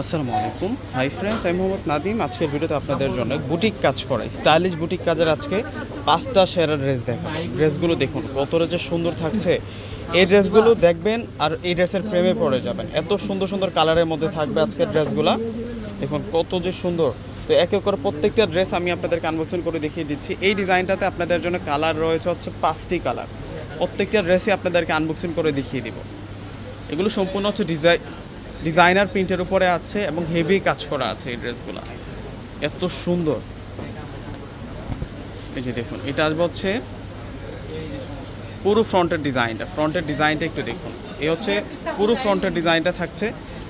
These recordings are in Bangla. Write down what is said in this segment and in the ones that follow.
আসসালামু আলাইকুম। হাই ফ্রেন্ডস, আমি মোহাম্মদ নাদিম। আজকের ভিডিওতে আপনাদের জন্য বুটিক কাজ করাই। স্টাইলিশ বুটিক কাজের আজকে পাঁচটা সেরা ড্রেস দেখেন ড্রেসগুলো দেখুন, কতটা যে সুন্দর থাকছে। এই ড্রেসগুলো দেখবেন আর এই ড্রেসের প্রেমে পড়ে যাবেন। এত সুন্দর সুন্দর কালারের মধ্যে থাকবে আজকের ড্রেসগুলো। দেখুন, কত যে সুন্দর। তো এক এক করে প্রত্যেকটা ড্রেস আমি আপনাদেরকে আনবক্সিং করে দেখিয়ে দিচ্ছি। এই ডিজাইনটাতে আপনাদের জন্য কালার রয়েছে হচ্ছে পাঁচটি কালার। প্রত্যেকটা ড্রেসই আপনাদেরকে আনবক্সিং করে দেখিয়ে দিব। এগুলো সম্পূর্ণ হচ্ছে ডিজাইন ডিজাইনার প্রিন্টের উপরে আছে এবং হেভি কাজ করা আছে এই ড্রেসগুলো। এত সুন্দর। এই যে দেখুন, এটা আসবে হচ্ছে পুরো ফ্রন্টের ডিজাইনটা। ফ্রন্টের ডিজাইনটা একটু দেখুন। এই হচ্ছে পুরো ফ্রন্টের ডিজাইনটা থাকছে।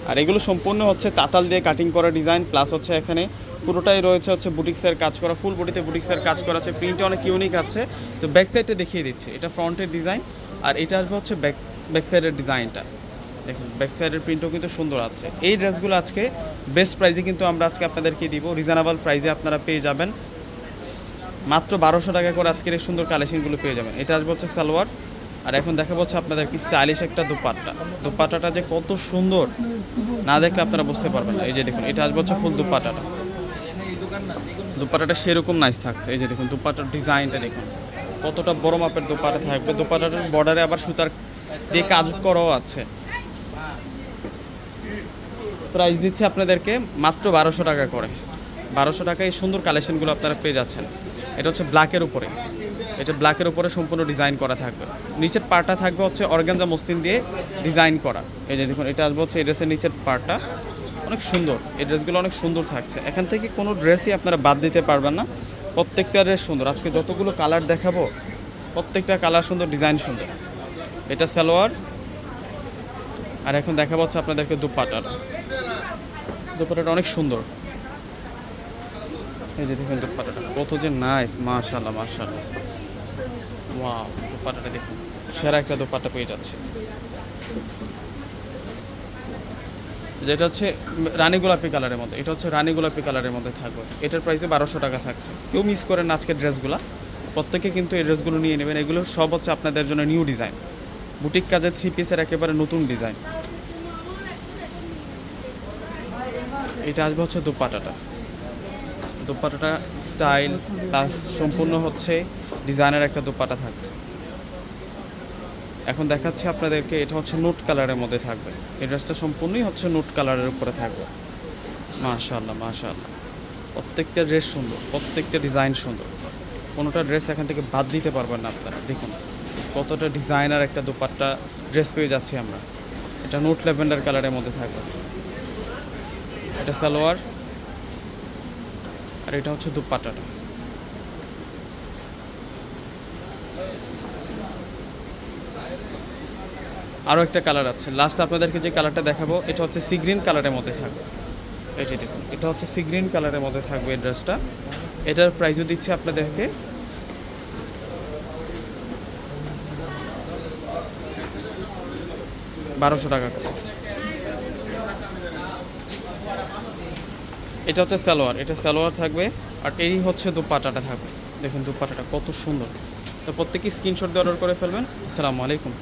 আর এগুলো সম্পূর্ণ হচ্ছে তাতাল দিয়ে কাটিং করা ডিজাইন, প্লাস হচ্ছে এখানে পুরোটাই রয়েছে হচ্ছে বুটিক্সের কাজ করা, ফুল বডিতে বুটিক্সের কাজ করা আছে। প্রিন্টটা অনেক ইউনিক আছে। তো ব্যাক সাইডটা দেখিয়ে দিচ্ছি। এটা ফ্রন্টের ডিজাইন, আর এটা আসবে হচ্ছে ব্যাক ব্যাক সাইডের ডিজাইনটা। দেখুন ব্যাক সাইডের প্রিন্টও কিন্তু সুন্দর আছে। এই ড্রেসগুলো আজকে বেস্ট প্রাইজে কিন্তু আমরা আজকে আপনাদেরকে দিব। রিজনেবল প্রাইজে আপনারা পেয়ে যাবেন। মাত্র বারোশো টাকা করে আজকের এই সুন্দর কালেকশনগুলো পেয়ে যাবেন। এটা আসবে হচ্ছে সালোয়ার। আর এখন দেখা হচ্ছে আপনাদের কি স্টাইলিশ একটা দুপাট্টা। দুপাট্টাটা যে কত সুন্দর, না দেখলে আপনারা বুঝতে পারবেন না। এই যে দেখুন, এটা আসবে হচ্ছে ফুল দুপাট্টাটা। দুপাট্টাটা সেরকম নাইস থাকছে। এই যে দেখুন, দুপাট্টার ডিজাইনটা দেখুন। কতটা বড় মাপের দোপাটা থাকবে। দোপাটার বর্ডারে আবার সুতার দিয়ে কাজ করাও আছে। প্রাইস দিচ্ছে আপনাদেরকে মাত্র বারোশো টাকা করে। বারোশো টাকায় এই সুন্দর কালেকশনগুলো আপনারা পেয়ে যাচ্ছেন। এটা হচ্ছে ব্ল্যাকের উপরে। এটা ব্ল্যাকের উপরে সম্পূর্ণ ডিজাইন করা থাকবে। নিচের পার্টটা থাকবে হচ্ছে অর্গানজা মসলিন দিয়ে ডিজাইন করা। এই যে দেখুন, এটা আসবে হচ্ছে এই ড্রেসের নিচের পার্টটা অনেক সুন্দর। এই ড্রেসগুলো অনেক সুন্দর থাকছে। এখান থেকে কোনো ড্রেসই আপনারা বাদ দিতে পারবেন না। প্রত্যেকটা ড্রেস সুন্দর। আজকে যতগুলো কালার দেখাবো, প্রত্যেকটা কালার সুন্দর ডিজাইন সুন্দর। এটা সালোয়ার। আর এখন দেখাবো হচ্ছে আপনাদেরকে দুপাটার। দুপাটাটা অনেক সুন্দর। এই যে দেখুন দুপাটাটা কত যে নাইস মাশাল্লাহ মাশাল্লাহ ওয়াও দুপাটাটা দেখুন। সেরা একটা দুপাটা পেয়ে যাচ্ছে। যেটা হচ্ছে রানী গোলাপি কালারের মধ্যে, এটা হচ্ছে রানী গোলাপি কালারের মধ্যে থাকবে। এটার প্রাইসে বারোশো টাকা থাকছে। কেউ মিস করেন আজকের ড্রেসগুলো প্রত্যেকে কিন্তু এই ড্রেসগুলো নিয়ে নেবেন। এগুলো সব হচ্ছে আপনাদের জন্য নিউ ডিজাইন বুটিক কাজের থ্রি পিসের একেবারে নতুন ডিজাইন এটা আসবে হচ্ছে দুপাটাটা। দুপাটাটা স্টাইল প্লাস সম্পূর্ণ হচ্ছে ডিজাইনের একটা দুপাটা থাকছে। এখন দেখাচ্ছি আপনাদেরকে এটা হচ্ছে নোট কালারের মধ্যে থাকবে। এই ড্রেসটা সম্পূর্ণই হচ্ছে নোট কালারের উপরে থাকবে। মাশাআল্লাহ মাশাআল্লাহ। প্রত্যেকটা ড্রেস সুন্দর, প্রত্যেকটা ডিজাইন সুন্দর। কোনোটা ড্রেস এখান থেকে বাদ দিতে পারবেন না আপনারা, দেখুন। কতটা ডিজাইনার একটা দুপাট্টা ড্রেস পেয়ে যাচ্ছি আমরা। এটা নোট ল্যাভেন্ডার কালারের মধ্যে থাকবে। এটা সালোয়ার। আর এটা হচ্ছে দুপাট্টাটা। আরও একটা কালার আছে। লাস্ট আপনাদেরকে যে কালারটা দেখাবো, এটা হচ্ছে সি গ্রিন কালারের মধ্যে থাকবে। এটি দেখুন, এটা হচ্ছে সি গ্রিন কালারের মধ্যে থাকবে এই ড্রেসটা এটার প্রাইসও দিচ্ছি আপনাদেরকে। বারোশো টাকা করে। এটা হচ্ছে সালোয়ার, এটা সালোয়ার থাকবে আর এই হচ্ছে দুপাটাটা থাকবে। দেখুন দুপাটাটা কত সুন্দর। তো প্রত্যেকেই স্ক্রিনশট দিয়ে অর্ডার করে ফেলবেন। আসসালামু আলাইকুম।